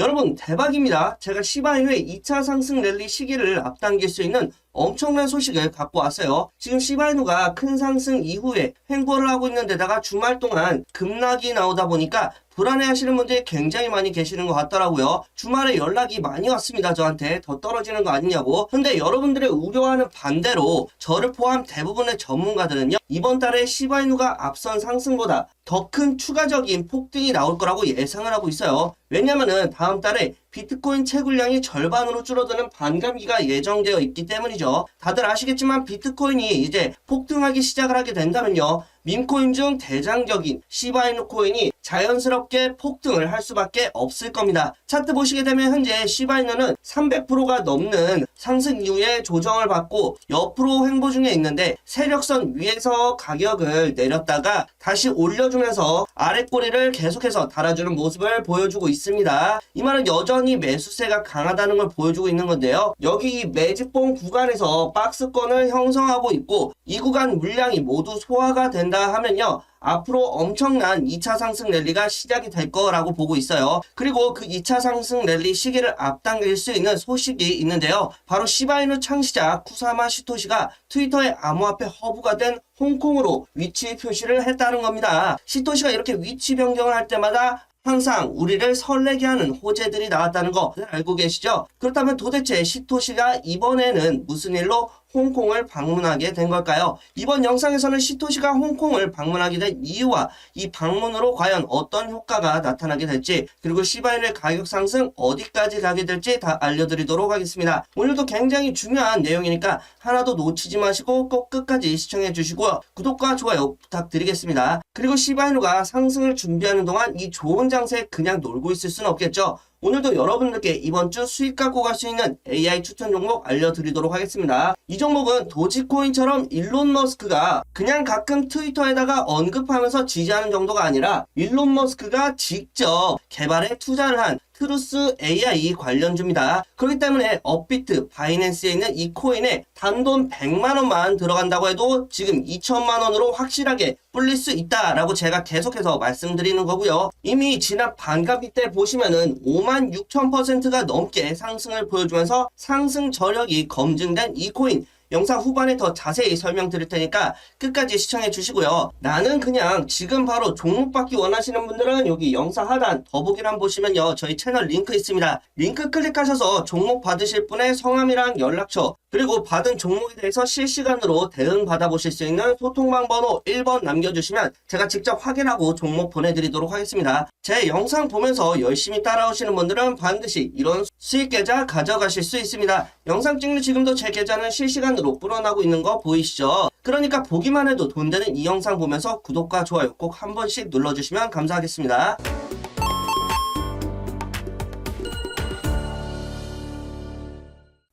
여러분 대박입니다. 제가 시바이누의 2차 상승 랠리 시기를 앞당길 수 있는 엄청난 소식을 갖고 왔어요. 지금 시바이누가 큰 상승 이후에 횡보를 하고 있는 데다가 주말 동안 급락이 나오다 보니까 불안해 하시는 분들이 굉장히 많이 계시는 것 같더라고요. 주말에 연락이 많이 왔습니다. 저한테 더 떨어지는 거 아니냐고. 근데 여러분들의 우려와는 반대로 저를 포함 대부분의 전문가들은요. 이번 달에 시바이누가 앞선 상승보다 더 큰 추가적인 폭등이 나올 거라고 예상을 하고 있어요. 왜냐면은 다음 달에 비트코인 채굴량이 절반으로 줄어드는 반감기가 예정되어 있기 때문이죠. 다들 아시겠지만 비트코인이 이제 폭등하기 시작을 하게 된다면요. 밈코인 중 대장적인 시바이누 코인이 자연스럽게 폭등을 할 수밖에 없을 겁니다. 차트 보시게 되면 현재 시바이누는 300%가 넘는 상승 이후에 조정을 받고 옆으로 횡보 중에 있는데 세력선 위에서 가격을 내렸다가 다시 올려주면서 아랫꼬리를 계속해서 달아주는 모습을 보여주고 있습니다. 이 말은 여전히 매수세가 강하다는 걸 보여주고 있는 건데요. 여기 이 매집봉 구간에서 박스권을 형성하고 있고 이 구간 물량이 모두 소화가 된다 하면요. 앞으로 엄청난 2차 상승 랠리가 시작이 될 거라고 보고 있어요. 그리고 그 2차 상승 랠리 시기를 앞당길 수 있는 소식이 있는데요. 바로 시바이누 창시자 쿠사마 시토시가 트위터의 암호화폐 허브가 된 홍콩으로 위치 표시를 했다는 겁니다. 시토시가 이렇게 위치 변경을 할 때마다 항상 우리를 설레게 하는 호재들이 나왔다는 거 알고 계시죠? 그렇다면 도대체 시토시가 이번에는 무슨 일로 홍콩을 방문하게 된 걸까요? 이번 영상에서는 시토시가 홍콩을 방문하게 된 이유와 이 방문으로 과연 어떤 효과가 나타나게 될지 그리고 시바인의 가격 상승 어디까지 가게 될지 다 알려드리도록 하겠습니다. 오늘도 굉장히 중요한 내용이니까 하나도 놓치지 마시고 꼭 끝까지 시청해 주시고요. 구독과 좋아요 부탁드리겠습니다. 그리고 시바이누가 상승을 준비하는 동안 이 좋은 장세에 그냥 놀고 있을 수는 없겠죠. 오늘도 여러분들께 이번 주 수익 갖고 갈 수 있는 AI 추천 종목 알려드리도록 하겠습니다. 이 종목은 도지코인처럼 일론 머스크가 그냥 가끔 트위터에다가 언급하면서 지지하는 정도가 아니라 일론 머스크가 직접 개발에 투자를 한 트루스 AI 관련주입니다. 그렇기 때문에 업비트, 바이낸스에 있는 이 코인에 단돈 100만원만 들어간다고 해도 지금 2천만원으로 확실하게 불릴 수 있다라고 제가 계속해서 말씀드리는 거고요. 이미 지난 반감기 때 보시면은 5만 6천 퍼센트가 넘게 상승을 보여주면서 상승 저력이 검증된 이 코인 영상 후반에 더 자세히 설명드릴 테니까 끝까지 시청해 주시고요. 나는 그냥 지금 바로 종목 받기 원하시는 분들은 여기 영상 하단 더보기란 보시면요. 저희 채널 링크 있습니다. 링크 클릭하셔서 종목 받으실 분의 성함이랑 연락처 그리고 받은 종목에 대해서 실시간으로 대응 받아보실 수 있는 소통방 번호 1번 남겨주시면 제가 직접 확인하고 종목 보내드리도록 하겠습니다. 제 영상 보면서 열심히 따라오시는 분들은 반드시 이런 수익 계좌 가져가실 수 있습니다. 영상 찍는 지금도 제 계좌는 실시간으로 불어나고 있는 거 보이시죠? 그러니까 보기만 해도 돈 되는 이 영상 보면서 구독과 좋아요 꼭 한 번씩 눌러주시면 감사하겠습니다.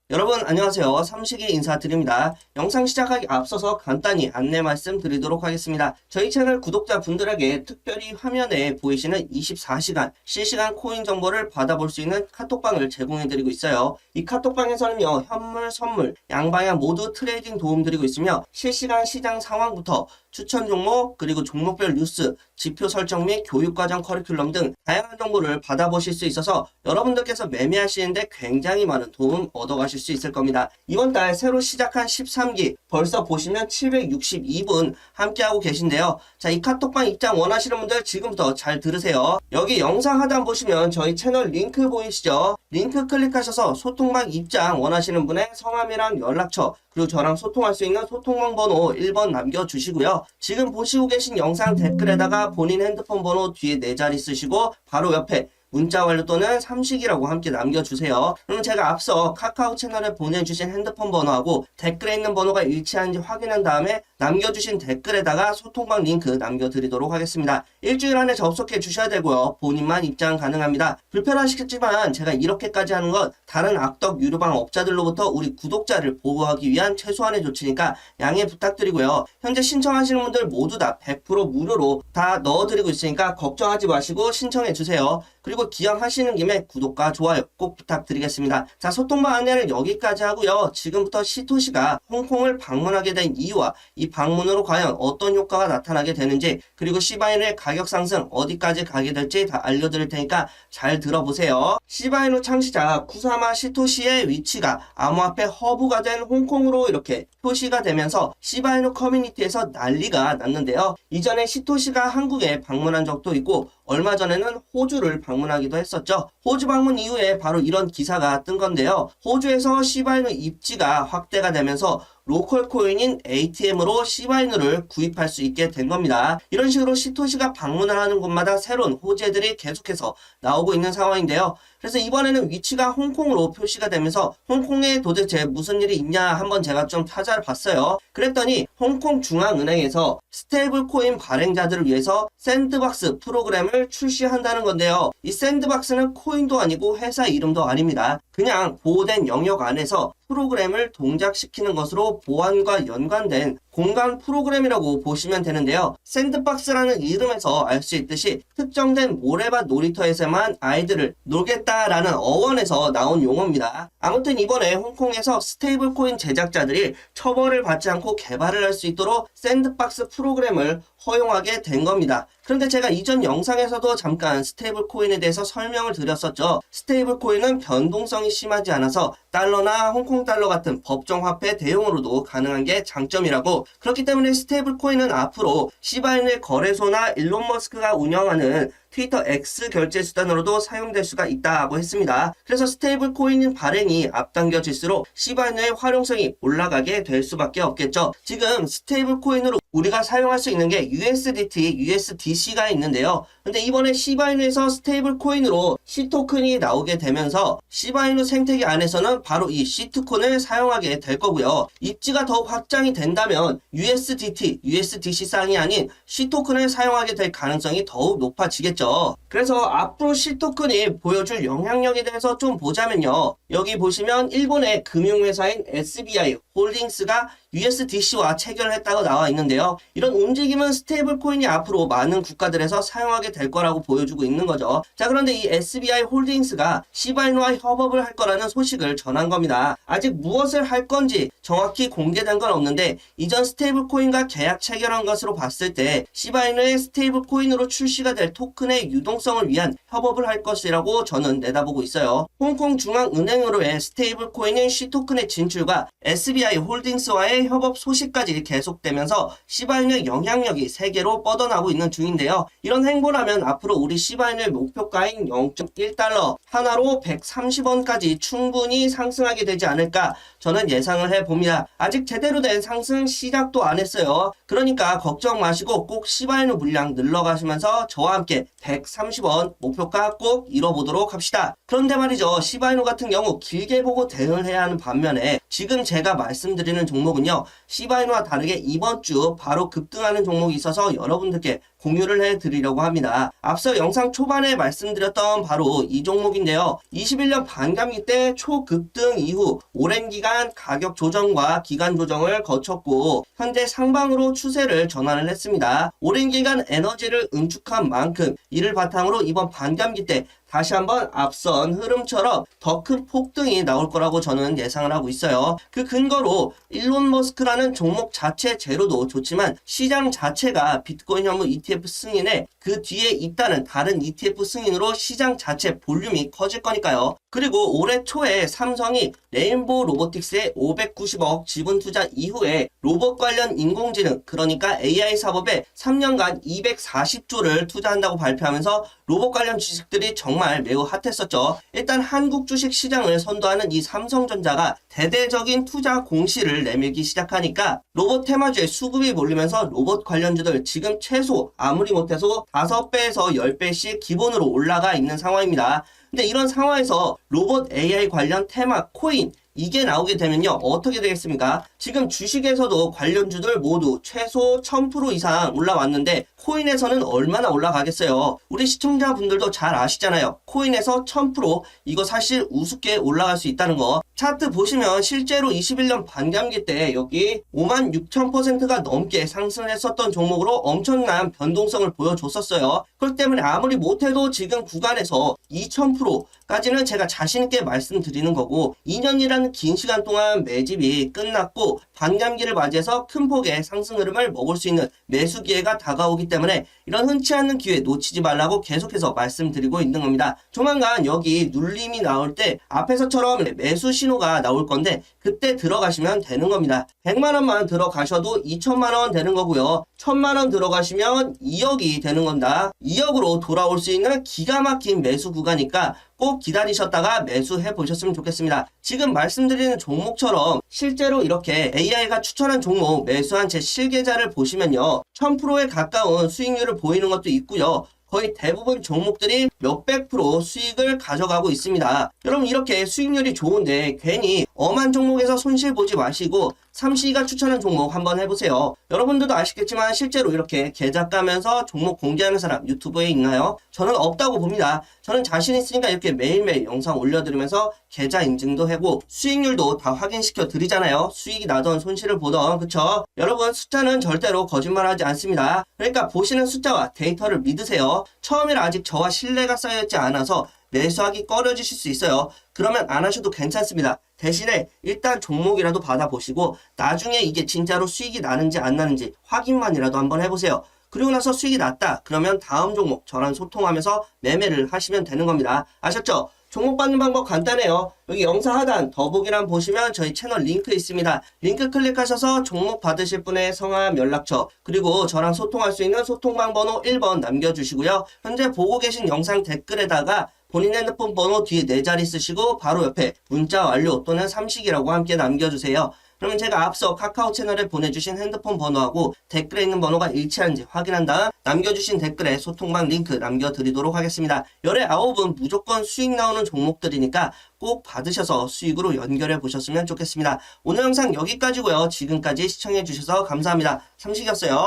여러분 안녕하세요. 삼식이 인사드립니다. 영상 시작하기 앞서서 간단히 안내 말씀 드리도록 하겠습니다. 저희 채널 구독자 분들에게 특별히 화면에 보이시는 24시간 실시간 코인 정보를 받아볼 수 있는 카톡방을 제공해드리고 있어요. 이 카톡방에서는요 현물, 선물, 양방향 모두 트레이딩 도움 드리고 있으며 실시간 시장 상황부터 추천 종목 그리고 종목별 뉴스, 지표 설정 및 교육과정 커리큘럼 등 다양한 정보를 받아보실 수 있어서 여러분들께서 매매하시는데 굉장히 많은 도움 얻어가실 수 있을 겁니다. 이번 달 새로 시작한 13기 벌써 보시면 762분 함께하고 계신데요. 자, 이 카톡방 입장 원하시는 분들 지금부터 잘 들으세요. 여기 영상 하단 보시면 저희 채널 링크 보이시죠? 링크 클릭하셔서 소통방 입장 원하시는 분의 성함이랑 연락처 그리고 저랑 소통할 수 있는 소통방 번호 1번 남겨주시고요. 지금 보시고 계신 영상 댓글에다가 본인 핸드폰 번호 뒤에 네 자리 쓰시고 바로 옆에 문자 완료 또는 삼식이라고 함께 남겨주세요. 그럼 제가 앞서 카카오 채널에 보내주신 핸드폰 번호하고 댓글에 있는 번호가 일치하는지 확인한 다음에 남겨주신 댓글에다가 소통방 링크 남겨드리도록 하겠습니다. 일주일 안에 접속해 주셔야 되고요. 본인만 입장 가능합니다. 불편하시겠지만 제가 이렇게까지 하는 건 다른 악덕 유료방 업자들로부터 우리 구독자를 보호하기 위한 최소한의 조치니까 양해 부탁드리고요. 현재 신청하시는 분들 모두 다 100% 무료로 다 넣어드리고 있으니까 걱정하지 마시고 신청해 주세요. 그리고 그리고 기왕하시는 김에 구독과 좋아요 꼭 부탁드리겠습니다. 자, 소통방 안내는 여기까지 하고요. 지금부터 시토시가 홍콩을 방문하게 된 이유와 이 방문으로 과연 어떤 효과가 나타나게 되는지 그리고 시바이누의 가격 상승 어디까지 가게 될지 다 알려드릴 테니까 잘 들어보세요. 시바이누 창시자 쿠사마 시토시의 위치가 암호화폐 허브가 된 홍콩으로 이렇게 표시가 되면서 시바이누 커뮤니티에서 난리가 났는데요. 이전에 시토시가 한국에 방문한 적도 있고 얼마 전에는 호주를 방문하기도 했었죠. 호주 방문 이후에 바로 이런 기사가 뜬 건데요. 호주에서 시바이누 입지가 확대가 되면서 로컬 코인인 ATM으로 시바이누를 구입할 수 있게 된 겁니다. 이런 식으로 시토시가 방문을 하는 곳마다 새로운 호재들이 계속해서 나오고 있는 상황인데요. 그래서 이번에는 위치가 홍콩으로 표시가 되면서 홍콩에 도대체 무슨 일이 있냐 한번 제가 좀 찾아를 봤어요. 그랬더니 홍콩 중앙은행에서 스테이블 코인 발행자들을 위해서 샌드박스 프로그램을 출시한다는 건데요. 이 샌드박스는 코인도 아니고 회사 이름도 아닙니다. 그냥 보호된 영역 안에서 프로그램을 동작시키는 것으로 보안과 연관된 공간 프로그램이라고 보시면 되는데요. 샌드박스라는 이름에서 알 수 있듯이 특정된 모래밭 놀이터에서만 아이들을 놀겠다라는 어원에서 나온 용어입니다. 아무튼 이번에 홍콩에서 스테이블 코인 제작자들이 처벌을 받지 않고 개발을 할 수 있도록 샌드박스 프로그램을 허용하게 된 겁니다. 그런데 제가 이전 영상에서도 잠깐 스테이블 코인에 대해서 설명을 드렸었죠. 스테이블 코인은 변동성이 심하지 않아서 달러나 홍콩 달러 같은 법정 화폐 대용으로도 가능한 게 장점이라고 그렇기 때문에 스테이블 코인은 앞으로 시바인의 거래소나 일론 머스크가 운영하는 트위터 X 결제 수단으로도 사용될 수가 있다고 했습니다. 그래서 스테이블 코인 발행이 앞당겨질수록 시바인의 활용성이 올라가게 될 수밖에 없겠죠. 지금 스테이블 코인으로 우리가 사용할 수 있는 게 USDT, USDC가 있는데요. 근데 이번에 시바이누에서 스테이블 코인으로 C토큰이 나오게 되면서 시바이누 생태계 안에서는 바로 이 C토큰을 사용하게 될 거고요. 입지가 더욱 확장이 된다면 USDT, USDC 쌍이 아닌 C토큰을 사용하게 될 가능성이 더욱 높아지겠죠. 그래서 앞으로 C토큰이 보여줄 영향력에 대해서 좀 보자면요. 여기 보시면 일본의 금융회사인 SBI 홀딩스가 USDC와 체결을 했다고 나와 있는데요. 이런 움직임은 스테이블 코인이 앞으로 많은 국가들에서 사용하게 될 거라고 보여주고 있는 거죠. 자, 그런데 이 SBI 홀딩스가 시바이누와 협업을 할 거라는 소식을 전한 겁니다. 아직 무엇을 할 건지 정확히 공개된 건 없는데 이전 스테이블 코인과 계약 체결한 것으로 봤을 때 시바이누의 스테이블 코인으로 출시가 될 토큰의 유동성을 위한 협업을 할 것이라고 저는 내다보고 있어요. 홍콩 중앙은행으로의 스테이블 코인인 C토큰의 진출과 SBI 홀딩스와의 협업 소식까지 계속되면서 시바인의 영향력이 세계로 뻗어나고 있는 중인데요. 이런 행보라면 앞으로 우리 시바인의 목표가인 0.1달러 하나로 130원까지 충분히 상승하게 되지 않을까 저는 예상을 해봅니다. 아직 제대로 된 상승 시작도 안 했어요. 그러니까 걱정 마시고 꼭 시바이누 물량 늘러가시면서 저와 함께 130원 목표가 꼭 이뤄보도록 합시다. 그런데 말이죠. 시바이누 같은 경우 길게 보고 대응을 해야 하는 반면에 지금 제가 말씀 드리는 종목은요. 시바이누와 다르게 이번 주 바로 급등하는 종목이 있어서 여러분들께 공유를 해드리려고 합니다. 앞서 영상 초반에 말씀드렸던 바로 이 종목인데요. 21년 반감기 때 초급등 이후 오랜 기간 가격 조정과 기간 조정을 거쳤고 현재 상방으로 추세를 전환을 했습니다. 오랜 기간 에너지를 응축한 만큼 이를 바탕으로 이번 반감기 때 다시 한번 앞선 흐름처럼 더 큰 폭등이 나올 거라고 저는 예상을 하고 있어요. 그 근거로 일론 머스크라는 종목 자체 제로도 좋지만 시장 자체가 비트코인 현물 ETF 승인에 그 뒤에 있다는 다른 ETF 승인으로 시장 자체 볼륨이 커질 거니까요. 그리고 올해 초에 삼성이 레인보우 로보틱스에 590억 지분 투자 이후에 로봇 관련 인공지능 그러니까 AI 사업에 3년간 240조를 투자한다고 발표하면서 로봇 관련 주식들이 정말 매우 핫했었죠. 일단 한국 주식 시장을 선도하는 이 삼성전자가 대대적인 투자 공시를 내밀기 시작하니까 로봇 테마주의 수급이 몰리면서 로봇 관련주들 지금 최소 아무리 못해서 5배에서 10배씩 기본으로 올라가 있는 상황입니다. 근데 이런 상황에서 로봇 AI 관련 테마 코인 이게 나오게 되면요. 어떻게 되겠습니까? 지금 주식에서도 관련주들 모두 최소 1000% 이상 올라왔는데 코인에서는 얼마나 올라가겠어요? 우리 시청자분들도 잘 아시잖아요. 코인에서 1000% 이거 사실 우습게 올라갈 수 있다는 거. 차트 보시면 실제로 21년 반감기 때 여기 5만 6천%가 넘게 상승을 했었던 종목으로 엄청난 변동성을 보여줬었어요. 그렇기 때문에 아무리 못해도 지금 구간에서 2000% 까지는 제가 자신있게 말씀드리는 거고 2년이라는 긴 시간 동안 매집이 끝났고 반감기를 맞이해서 큰 폭의 상승 흐름을 먹을 수 있는 매수 기회가 다가오기 때문에 이런 흔치 않은 기회 놓치지 말라고 계속해서 말씀드리고 있는 겁니다. 조만간 여기 눌림이 나올 때 앞에서처럼 매수 신호가 나올 건데 그때 들어가시면 되는 겁니다. 100만 원만 들어가셔도 2천만 원 되는 거고요. 1000만 원 들어가시면 2억이 되는 건다. 2억으로 돌아올 수 있는 기가 막힌 매수 구간이니까 꼭 기다리셨다가 매수해 보셨으면 좋겠습니다. 지금 말씀드리는 종목처럼 실제로 이렇게 AI가 추천한 종목 매수한 제 실계좌를 보시면요. 1000%에 가까운 수익률을 보이는 것도 있고요. 거의 대부분 종목들이 몇백 프로 수익을 가져가고 있습니다. 여러분 이렇게 수익률이 좋은데 괜히 엄한 종목에서 손실 보지 마시고 삼시가 추천한 종목 한번 해보세요. 여러분들도 아시겠지만 실제로 이렇게 계좌 까면서 종목 공개하는 사람 유튜브에 있나요? 저는 없다고 봅니다. 저는 자신 있으니까 이렇게 매일매일 영상 올려드리면서 계좌 인증도 하고 수익률도 다 확인시켜 드리잖아요. 수익이 나던 손실을 보던 그쵸? 여러분 숫자는 절대로 거짓말하지 않습니다. 그러니까 보시는 숫자와 데이터를 믿으세요. 처음이라 아직 저와 신뢰가 쌓여있지 않아서 매수하기 꺼려지실 수 있어요. 그러면 안 하셔도 괜찮습니다. 대신에 일단 종목이라도 받아보시고 나중에 이게 진짜로 수익이 나는지 안 나는지 확인만이라도 한번 해보세요. 그리고 나서 수익이 났다. 그러면 다음 종목 저랑 소통하면서 매매를 하시면 되는 겁니다. 아셨죠? 종목 받는 방법 간단해요. 여기 영상 하단 더보기란 보시면 저희 채널 링크 있습니다. 링크 클릭하셔서 종목 받으실 분의 성함, 연락처, 그리고 저랑 소통할 수 있는 소통방 번호 1번 남겨주시고요. 현재 보고 계신 영상 댓글에다가 본인 핸드폰 번호 뒤에 네 자리 쓰시고 바로 옆에 문자 완료 또는 삼식이라고 함께 남겨주세요. 그러면 제가 앞서 카카오 채널에 보내주신 핸드폰 번호하고 댓글에 있는 번호가 일치하는지 확인한 다음 남겨주신 댓글에 소통방 링크 남겨드리도록 하겠습니다. 열의 아홉은 무조건 수익 나오는 종목들이니까 꼭 받으셔서 수익으로 연결해 보셨으면 좋겠습니다. 오늘 영상 여기까지고요. 지금까지 시청해 주셔서 감사합니다. 삼식이었어요.